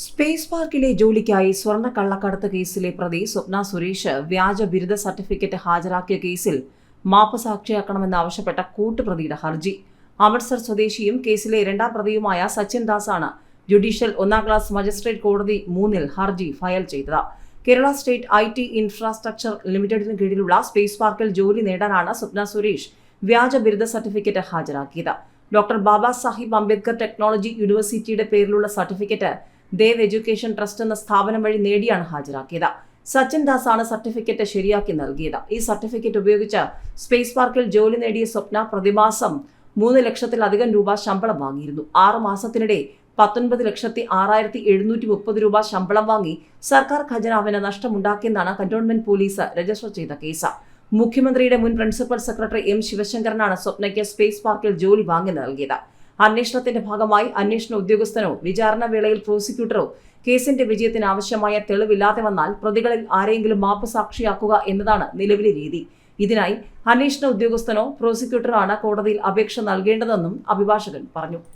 Space പാർക്കിലെ ജോലിക്കായി സ്വർണ കള്ളക്കടത്ത് കേസിലെ പ്രതി സ്വപ്ന സുരേഷ് വ്യാജ ബിരുദ സർട്ടിഫിക്കറ്റ് ഹാജരാക്കിയ കേസിൽ മാപ്പ് സാക്ഷിയാക്കണമെന്നാവശ്യപ്പെട്ട കൂട്ടുപ്രതിയുടെ ഹർജി. അമൃത്സർ സ്വദേശിയും കേസിലെ രണ്ടാം പ്രതിയുമായ സച്ചിൻ ദാസാണ് ജുഡീഷ്യൽ ഒന്നാം ക്ലാസ് മജിസ്ട്രേറ്റ് കോടതി മൂന്നിൽ ഹർജി ഫയൽ ചെയ്തത്. Kerala state I T infrastructure ലിമിറ്റഡിന് കീഴിലുള്ള സ്പേസ് പാർക്കിൽ ജോലി നേടാനാണ് സ്വപ്ന സുരേഷ് വ്യാജ ബിരുദ സർട്ടിഫിക്കറ്റ് ഹാജരാക്കിയത്. ഡോക്ടർ ബാബാ സാഹിബ് അംബേദ്കർ ടെക്നോളജി യൂണിവേഴ്സിറ്റിയുടെ പേരിലുള്ള സർട്ടിഫിക്കറ്റ് ദേവ് എഡ്യൂക്കേഷൻ ട്രസ്റ്റ് എന്ന സ്ഥാപനം വഴി നേടിയാണ് ഹാജരാക്കിയത്. സച്ചിൻ ദാസ് ആണ് സർട്ടിഫിക്കറ്റ് ശരിയാക്കി നൽകിയത്. ഈ സർട്ടിഫിക്കറ്റ് ഉപയോഗിച്ച് സ്പേസ് പാർക്കിൽ ജോലി നേടിയ സ്വപ്ന പ്രതിമാസം മൂന്ന് ലക്ഷത്തിലധികം രൂപ ശമ്പളം വാങ്ങിയിരുന്നു. ആറ് മാസത്തിനിടെ പത്തൊൻപത് ലക്ഷത്തി ആറായിരത്തി എഴുന്നൂറ്റി മുപ്പത് രൂപ ശമ്പളം വാങ്ങി സർക്കാർ ഖജനാവിന് നഷ്ടമുണ്ടാക്കിയെന്നാണ് കന്റോൺമെന്റ് പോലീസ് രജിസ്റ്റർ ചെയ്ത കേസ്. മുഖ്യമന്ത്രിയുടെ മുൻ പ്രിൻസിപ്പൽ സെക്രട്ടറി എം ശിവശങ്കരനാണ് സ്വപ്നയ്ക്ക് സ്പേസ് പാർക്കിൽ ജോലി വാങ്ങി നൽകിയത്. അന്വേഷണത്തിന്റെ ഭാഗമായി അന്വേഷണ ഉദ്യോഗസ്ഥനോ വിചാരണ വേളയിൽ പ്രോസിക്യൂട്ടറോ കേസിന്റെ വിജയത്തിന് ആവശ്യമായ തെളിവില്ലാതെ വന്നാൽ പ്രതികളിൽ ആരെങ്കിലും മാപ്പ് സാക്ഷിയാക്കുക എന്നതാണ് നിലവിലെ രീതി. ഇതിനായി അന്വേഷണ ഉദ്യോഗസ്ഥനോ പ്രോസിക്യൂട്ടറോ ആണ് കോടതിയിൽ അപേക്ഷ നൽകേണ്ടതെന്നും അഭിഭാഷകൻ പറഞ്ഞു.